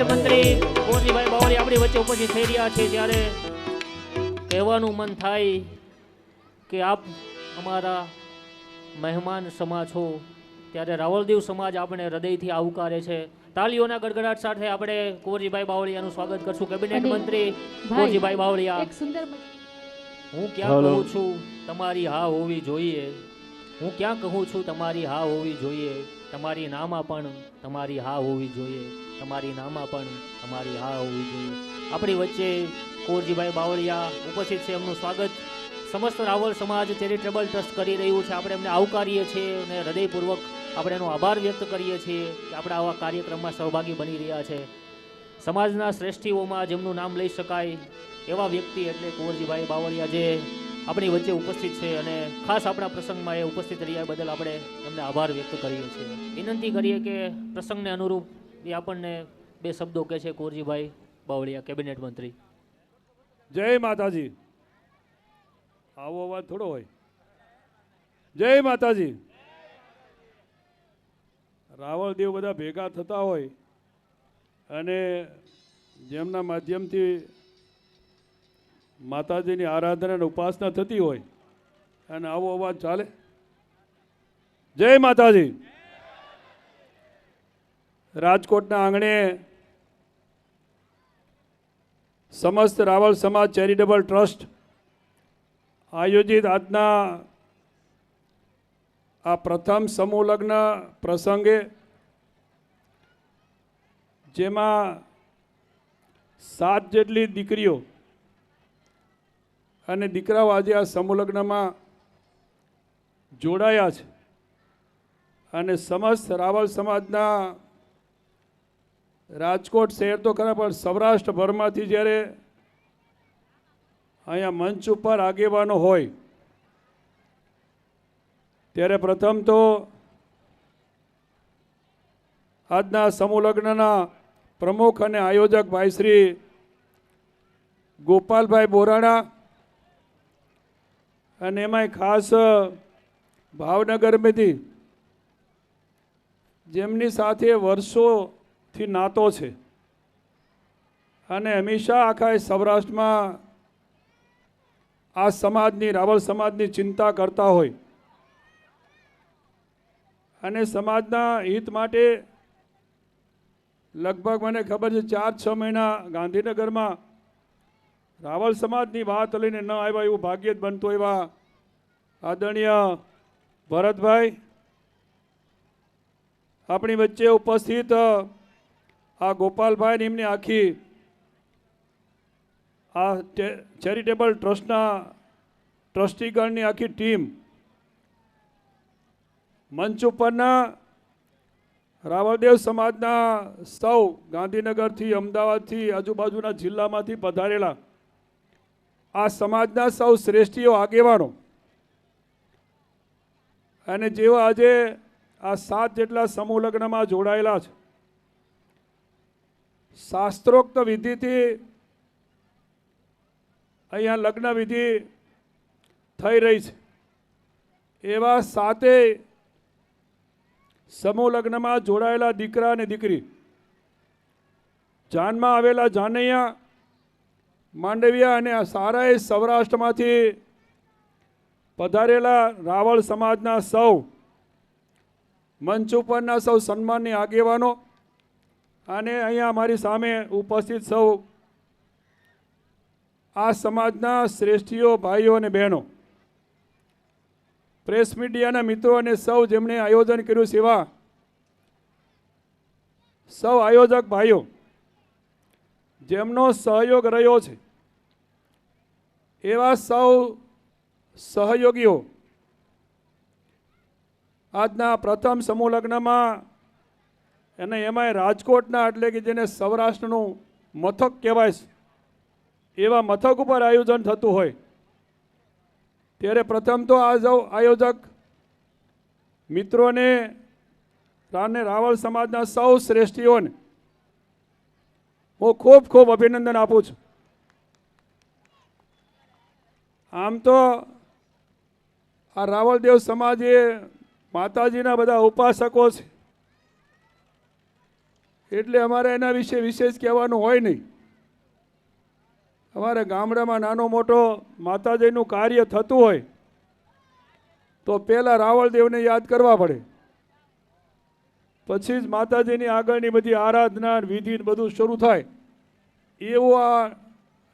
કોરજીભાઈ બાવળી આપણી વચ્ચે ઉપસ્થિત થઈ રહ્યા છે ત્યારે કહેવાનું મન થાય કે આપ અમારા મહેમાન સમા છો ત્યારે રાવલદેવ સમાજ આપણે હૃદયથી આવકારે છે. તાલીઓના ગડગડાટ સાથે આપણે કુંવરજીભાઈ બાવળિયાનું સ્વાગત કરશું. કેબિનેટ મંત્રી ભાઈ, કુંવરજીભાઈ બાવળિયા. એક સુંદર મ- હું ક્યાં. કહું છું તમારી હા હોવી જોઈએ. હું ક્યાં કહું છું, તમારી હા હોવી જોઈએ. તમારી નામાં પણ તમારી હા હોવી જોઈએ. તમારી નામાં પણ તમારી હા હોવી જોઈએ. આપણી વચ્ચે કોરજીભાઈ બાવળિયા ઉપસ્થિત છે. એમનું સ્વાગત સમસ્ત રાવલ સમાજ ચેરિટેબલ ટ્રસ્ટ કરી રહ્યું છે. આપણે એમને આવકારીએ છીએ અને હૃદયપૂર્વક આપણે એનો આભાર વ્યક્ત કરીએ છીએ કે આપણે આવા કાર્યક્રમમાં સહભાગી બની રહ્યા છે. સમાજના શ્રેષ્ઠીઓમાં જેમનું નામ લઈ શકાય એવા વ્યક્તિ એટલે કુંવરજીભાઈ બાવળિયા જે આપણી વચ્ચે ઉપસ્થિત છે અને ખાસ આપણા પ્રસંગમાં એ ઉપસ્થિત રહ્યા બદલ આપણે એમને આભાર વ્યક્ત કરીએ છીએ. વિનંતી કરીએ કે પ્રસંગને અનુરૂપ એ આપણને બે શબ્દો કહે છે કોરજીભાઈ બાવળિયા, કેબિનેટ મંત્રી. જય માતાજી. આવો અવાજ થોડો હોય. જય માતાજી. રાવણ દેવ બધા ભેગા થતા હોય અને જેમના માધ્યમથી માતાજીની આરાધના અને ઉપાસના થતી હોય અને આવો અવાજ ચાલે. જય માતાજી. રાજકોટના આંગણે સમસ્ત રાવલ સમાજ ચેરિટેબલ ટ્રસ્ટ આયોજિત આજના આ પ્રથમ સમૂહ લગ્ન પ્રસંગે જેમાં સાત જેટલી દીકરીઓ અને દીકરાઓ આજે આ સમૂહલગ્નમાં જોડાયા છે. અને સમસ્ત રાવલ સમાજના રાજકોટ શહેર તો ખરા, પણ સૌરાષ્ટ્રભરમાંથી જ્યારે અહીંયા મંચ ઉપર આગેવાનો હોય, ત્યારે પ્રથમ તો આજના સમૂહલગ્નના પ્રમુખ અને આયોજક ભાઈ શ્રી ગોપાલભાઈ બોરાણા અને એમાંય ખાસ ભાવનગરમાંથી જેમની સાથે વર્ષોથી નાતો છે. અને હંમેશા આખા સૌરાષ્ટ્રમાં આ સમાજની, રાવલ સમાજની ચિંતા કરતા હોય. અને સમાજના હિત માટે લગભગ મને ખબર છે, ચાર છ મહિના ગાંધીનગરમાં રાવલ સમાજની વાત લઈને ન આવ્યા એવું ભાગ્ય જ બનતું એવા આદરણીય ભરતભાઈ. આપણી વચ્ચે ઉપસ્થિત આ ગોપાલભાઈ એમની આખી, આ ચેરિટેબલ ટ્રસ્ટના ટ્રસ્ટીગણની આખી ટીમ મંચ ઉપરના રાવળદેવ સમાજના સૌ ગાંધીનગરથી, અમદાવાદથી, આજુબાજુના જિલ્લામાંથી પધારેલા આ સમાજના સૌ શ્રેષ્ઠીઓ આગેવાનો. અને જેઓ આજે આ સાત જેટલા સમૂહ લગ્નમાં જોડાયેલા છે. શાસ્ત્રોક્ત વિધિથી અહીંયા લગ્ન વિધિ થઈ રહી છે. એવા સાતે સમૂહ લગ્નમાં જોડાયેલા દીકરા અને દીકરી. જાનમાં આવેલા જાનૈયા માંડવિયા અને આ સારા સૌરાષ્ટ્રમાંથી પધારેલા રાવળ સમાજના સૌ, મંચ ઉપરના સૌ સન્માનની આગેવાનો અને અહીંયા અમારી સામે ઉપસ્થિત સૌ આ સમાજના શ્રેષ્ઠીઓ ભાઈઓ અને બહેનો. પ્રેસ મીડિયાના મિત્રો અને સૌ જેમણે આયોજન કર્યું સેવા, સૌ આયોજક ભાઈઓ જેમનો સહયોગ રહ્યો છે. એવા સૌ સહયોગીઓ આજના પ્રથમ સમૂહ લગ્નમાં અને એમાંય રાજકોટના એટલે કે જેને સૌરાષ્ટ્રનું મથક કહેવાય છે, એવા મથક ઉપર આયોજન થતું હોય. ત્યારે પ્રથમ તો આ સૌ આયોજક મિત્રોને રાને રાવલ સમાજના સૌ શ્રેષ્ઠીઓને હું ખૂબ ખૂબ અભિનંદન આપું છું. આમ તો આ રાવળદેવ સમાજ એ માતાજીના બધા ઉપાસકો છે. એટલે અમારે એના વિશે વિશેષ કહેવાનું હોય નહીં. અમારે ગામડામાં નાનો મોટો માતાજીનું કાર્ય થતું હોય, તો પહેલાં રાવળદેવને યાદ કરવા પડે. પછી જ માતાજીની આગળની બધી આરાધના વિધિ બધું શરૂ થાય. એવો આ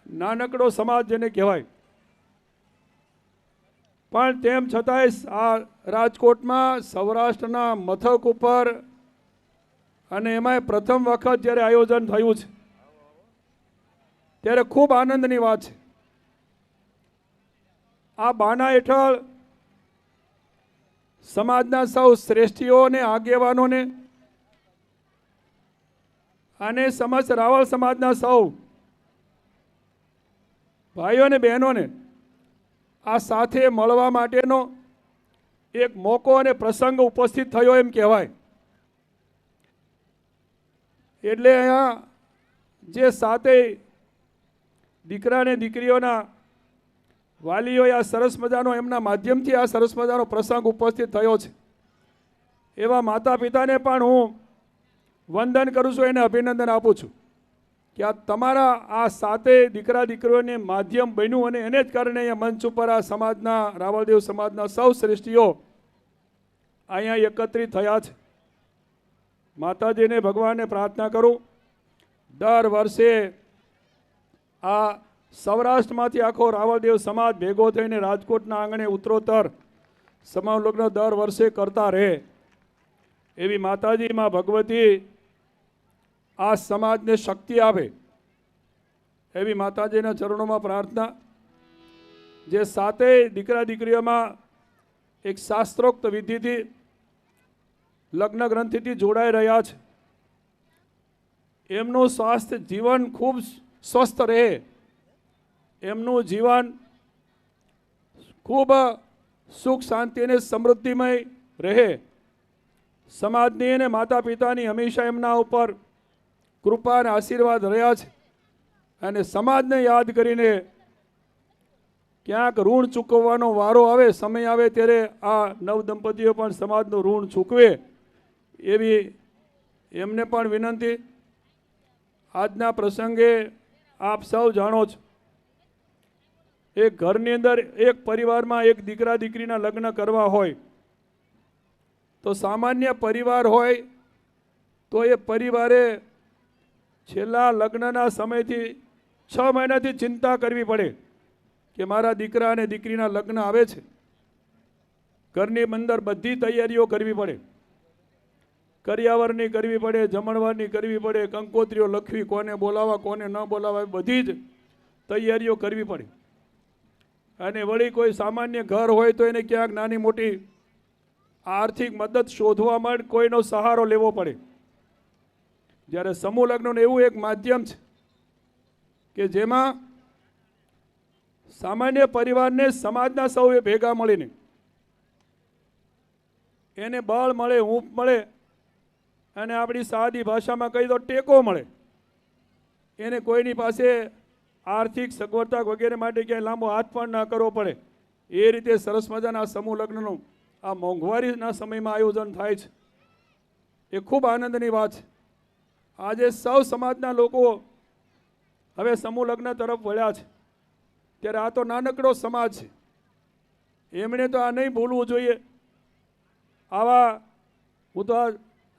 નાનકડો સમાજ જેને કહેવાય. પણ તેમ છતાંય આ રાજકોટમાં સૌરાષ્ટ્રના મથક ઉપર અને એમાંય પ્રથમ વખત જ્યારે આયોજન થયું છે, ત્યારે ખૂબ આનંદની વાત છે. આ બાના હેઠળ સમાજના સૌ શ્રેષ્ઠીઓને આગેવાનોને અને સમસ્ત રાવળ સમાજના સૌ ભાઈઓ અને બહેનોને આ સાથે મળવા માટેનો એક મોકો અને પ્રસંગ ઉપસ્થિત થયો એમ કહેવાય. એટલે અહીંયા જે સાતેય દીકરા અને દીકરીઓના વાલીઓએ આ સરસ મજાનો એમના માધ્યમથી આ સરસ મજાનો પ્રસંગ ઉપસ્થિત થયો છે. એવા માતા પિતાને પણ હું વંદન કરું છું, એને અભિનંદન આપું છું કે આ તમારા આ સાતે દીકરા, દીકરીઓને માધ્યમ બન્યું અને એને જ કારણે અહીંયા મંચ ઉપર આ સમાજના રાવળદેવ સમાજના સૌ શ્રેષ્ઠીઓ અહીંયા એકત્રિત થયા છે. માતાજીને ભગવાનને પ્રાર્થના કરું. દર વર્ષે આ સૌરાષ્ટ્રમાંથી આખો રાવળદેવ સમાજ ભેગો થઈને રાજકોટના આંગણે ઉત્તરોત્તર સમાન લગ્ન દર વર્ષે કરતા રહે. એવી માતાજીમાં ભગવતી આ સમાજને શક્તિ આપે. એવી માતાજીના ચરણોમાં પ્રાર્થના. જે સાતેય દીકરા દીકરીઓમાં એક શાસ્ત્રોક્ત વિધિથી લગ્ન ગ્રંથિથી જોડાઈ રહ્યા છે. એમનું સ્વાસ્થ્ય જીવન ખૂબ સ્વસ્થ રહે. એમનું જીવન ખૂબ સુખ શાંતિ અને સમૃદ્ધિમય રહે. સમાજની અને માતા પિતાની હંમેશા એમના ઉપર કૃપા અને આશીર્વાદ રહ્યા છે. અને સમાજને યાદ કરીને ક્યાંક ઋણ ચૂકવવાનો વારો આવે, સમય આવે ત્યારે આ નવ દંપતીઓ પણ સમાજનું ઋણ ચૂકવે એવી એમને પણ વિનંતી. આજના પ્રસંગે આપ સૌ જાણો છો, એક ઘરની અંદર એક પરિવારમાં એક દીકરા દીકરીના લગ્ન કરવા હોય, તો સામાન્ય પરિવાર હોય, તો એ પરિવારે છેલ્લા લગ્નના સમયથી છ મહિનાથી ચિંતા કરવી પડે કે મારા દીકરા અને દીકરીના લગ્ન આવે છે. ઘરની અંદર બધી તૈયારીઓ કરવી પડે. કરિયાવરની કરવી પડે, જમણવારની કરવી પડે, કંકોત્રીઓ લખવી, કોને બોલાવવા, કોને ન બોલાવવા બધી જ તૈયારીઓ કરવી પડે. અને વળી કોઈ સામાન્ય ઘર હોય તો એને ક્યાંક નાની મોટી આર્થિક મદદ શોધવા માટે કોઈનો સહારો લેવો પડે. જ્યારે સમૂહ લગ્નનું એવું એક માધ્યમ છે કે જેમાં સામાન્ય પરિવારને સમાજના સૌએ ભેગા મળીને એને બળ મળે હૂંફ મળે અને આપણી સાદી ભાષામાં કહી દો ટેકો મળે. એને કોઈની પાસે આર્થિક સગવડતા વગેરે માટે ક્યાંય લાંબો હાથ પણ ના કરવો પડે. એ રીતે સરસ મજાના સમૂહ લગ્નનું આ મોંઘવારીના સમયમાં આયોજન થાય છે. એ ખૂબ આનંદની વાત છે. આજે સૌ સમાજના લોકો હવે સમૂહ લગ્ન તરફ વળ્યા છે. ત્યારે આ તો નાનકડો સમાજ છે. એમણે તો આ નહીં ભૂલવું જોઈએ. આવા હું તો આ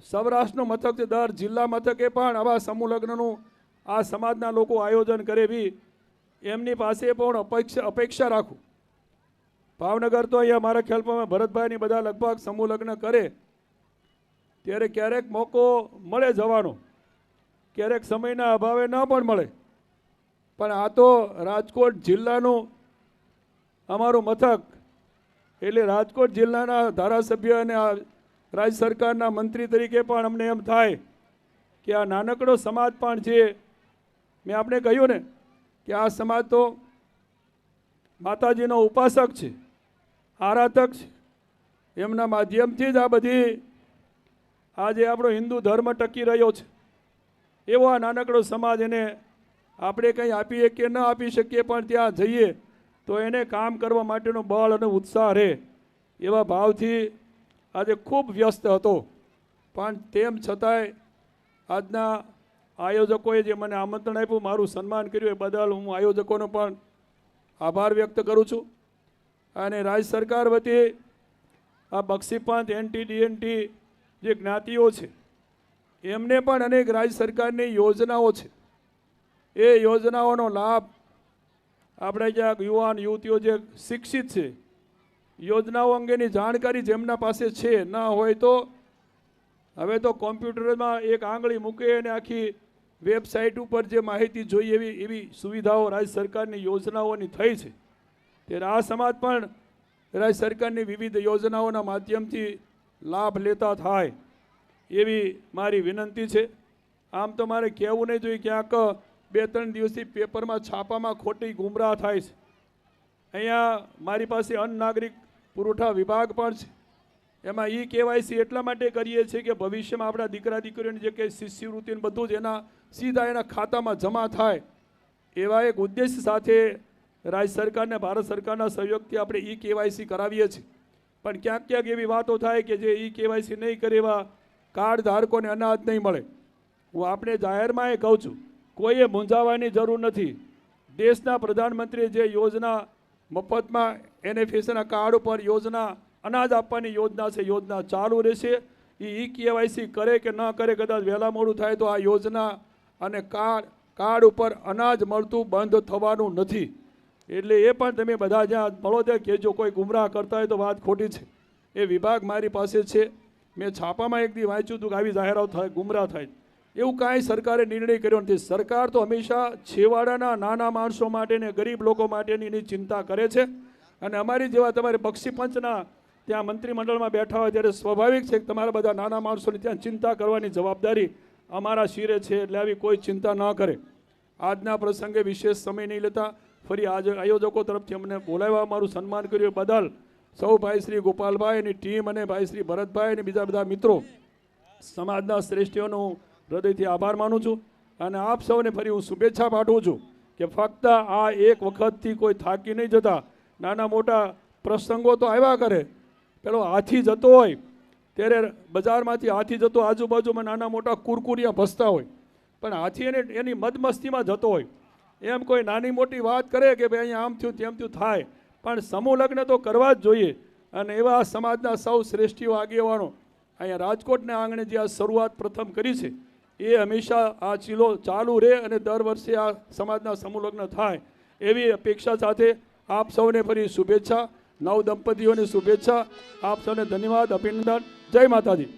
સૌરાષ્ટ્રનું મથક છે, દર જિલ્લા મથકે પણ આવા સમૂહ લગ્નનું આ સમાજના લોકો આયોજન કરે બી. એમની પાસે પણ અપેક્ષા અપેક્ષા રાખું. ભાવનગર તો અહીંયા મારા ખ્યાલમાં ભરતભાઈની બધા લગભગ સમૂહ લગ્ન કરે. ત્યારે ક્યારેક મોકો મળે જવાનો. ક્યારેક સમયના અભાવે ન પણ મળે. પણ આ તો રાજકોટ જિલ્લાનું અમારું મથક. એટલે રાજકોટ જિલ્લાના ધારાસભ્ય અને આ રાજ્ય સરકારના મંત્રી તરીકે પણ અમને એમ થાય કે આ નાનકડો સમાજ પણ છે. મેં આપણે કહ્યું ને કે આ સમાજ તો માતાજીનો ઉપાસક છે, આરાધક છે. એમના માધ્યમથી જ આ બધી આજે આપણો હિન્દુ ધર્મ ટકી રહ્યો છે. એવો આ નાનકડો સમાજ એને આપણે કંઈ આપીએ કે ન આપી શકીએ, પણ ત્યાં જઈએ તો એને કામ કરવા માટેનો બળ અને ઉત્સાહ રહે. એવા ભાવથી આજે ખૂબ વ્યસ્ત હતો. પણ તેમ છતાંય આજના આયોજકોએ જે મને આમંત્રણ આપ્યું, મારું સન્માન કર્યું, એ બદલ હું આયોજકોનો પણ આભાર વ્યક્ત કરું છું. અને રાજ્ય સરકાર વતી આ બક્ષીપંથ એનટી ડીએનટી જે જ્ઞાતિઓ છે એમને પણ અનેક રાજ્ય સરકારની યોજનાઓ છે. એ યોજનાઓનો લાભ આપણે જ્યાં યુવાન, યુવતીઓ જે શિક્ષિત છે, યોજનાઓ અંગેની જાણકારી જેમના પાસે છે, ના હોય તો હવે તો કોમ્પ્યુટરમાં એક આંગળી મૂકે અને આખી વેબસાઇટ ઉપર જે માહિતી જોઈએ એવી એવી સુવિધાઓ રાજ્ય સરકારની યોજનાઓની થઈ છે. ત્યારે આ સમાજ પણ રાજ્ય સરકારની વિવિધ યોજનાઓના માધ્યમથી લાભ લેતા થાય. એવી મારી વિનંતી છે. આમ તો મારે કહેવું નહીં જોઈએ, ક્યાંક બે ત્રણ દિવસથી પેપરમાં છાપામાં ખોટી ગુમરાહ થાય છે. અહીંયા મારી પાસે અન્ન નાગરિક પુરવઠા વિભાગ પણ છે. એમાં ઈ કેવાયસી એટલા માટે કરીએ છીએ કે ભવિષ્યમાં આપણા દીકરા દીકરીઓની જે કંઈ શિષ્યવૃત્તિને બધું જ એના સીધા એના ખાતામાં જમા થાય. એવા એક ઉદ્દેશ સાથે રાજ્ય સરકારને, ભારત સરકારના સહયોગથી આપણે ઈ કેવાયસી કરાવીએ છીએ. પણ ક્યાંક ક્યાંક એવી વાતો થાય કે જે ઈ કેવાયસી નહીં કરે એવા કાર્ડ ધારકોને અનાજ નહીં મળે. હું આપણે જાહેરમાં એ કહું છું, કોઈએ મૂંઝાવાની જરૂર નથી. દેશના પ્રધાનમંત્રીએ જે યોજના મફતમાં એનએફએસના કાર્ડ ઉપર યોજના અનાજ આપવાની યોજના છે, યોજના ચાલુ રહેશે. એ ઈ કેવાયસી કરે કે ન કરે, કદાચ વહેલા મોડું થાય તો આ યોજના અને કાર્ડ કાર્ડ ઉપર અનાજ મળતું બંધ થવાનું નથી. એટલે એ પણ તમે બધા જ્યાં મળો ત્યાં કહેજો કોઈ ગુમરાહ કરતા હોય તો વાત ખોટી છે. એ વિભાગ મારી પાસે છે. મેં છાપામાં એક દી વાંચ્યું હતું કે આવી જાહેરાત થાય, ગુમરાહ થાય. એવું કાંઈ સરકારે નિર્ણય કર્યો નથી. સરકાર તો હંમેશા છેવાડાના નાના માણસો માટે ને ગરીબ લોકો માટેની એની ચિંતા કરે છે. અને અમારી જેવા તમારે બક્ષી પંચના ત્યાં મંત્રીમંડળમાં બેઠા હોય ત્યારે સ્વાભાવિક છે કે તમારા બધા નાના માણસોની ત્યાં ચિંતા કરવાની જવાબદારી અમારા શિરે છે એટલે આવી કોઈ ચિંતા ન કરે. આજના પ્રસંગે વિશેષ સમય નહીં લેતા ફરી આજ આયોજકો તરફથી અમને બોલાવ્યા. મારું સન્માન કર્યું. બદલ સૌ ભાઈ શ્રી ગોપાલભાઈ એની ટીમ અને ભાઈ શ્રી ભરતભાઈ અને બીજા બધા મિત્રો, સમાજના શ્રેષ્ઠીઓનો હૃદયથી આભાર માનું છું અને આપ સૌને ફરી હું શુભેચ્છા પાઠવું છું કે ફક્ત આ એક વખતથી કોઈ થાકી નહીં જતા. નાના મોટા પ્રસંગો તો આવ્યા કરે, પેલો હાથી જતો હોય, ત્યારે બજારમાંથી હાથી જતો આજુબાજુમાં નાના મોટા કુરકુરિયા ભસતા હોય, પણ હાથી એને એની મદમસ્તીમાં જતો હોય. એમ કોઈ નાની મોટી વાત કરે કે ભાઈ અહીંયા આમ થયું તેમ થયું થાય પણ સમૂહ લગ્ન તો કરવા જ જોઈએ. અને એવા સમાજના સૌ શ્રેષ્ઠીઓ આગેવાનો અહીંયા રાજકોટના આંગણે જે આ શરૂઆત પ્રથમ કરી છે, એ હંમેશા આ ચીલો ચાલુ રહે અને દર વર્ષે આ સમાજના સમૂહ લગ્ન થાય. એવી અપેક્ષા સાથે આપ સૌને ફરી શુભેચ્છા, નવ દંપતીઓની શુભેચ્છા. આપ સૌને ધન્યવાદ, અભિનંદન. જય માતાજી.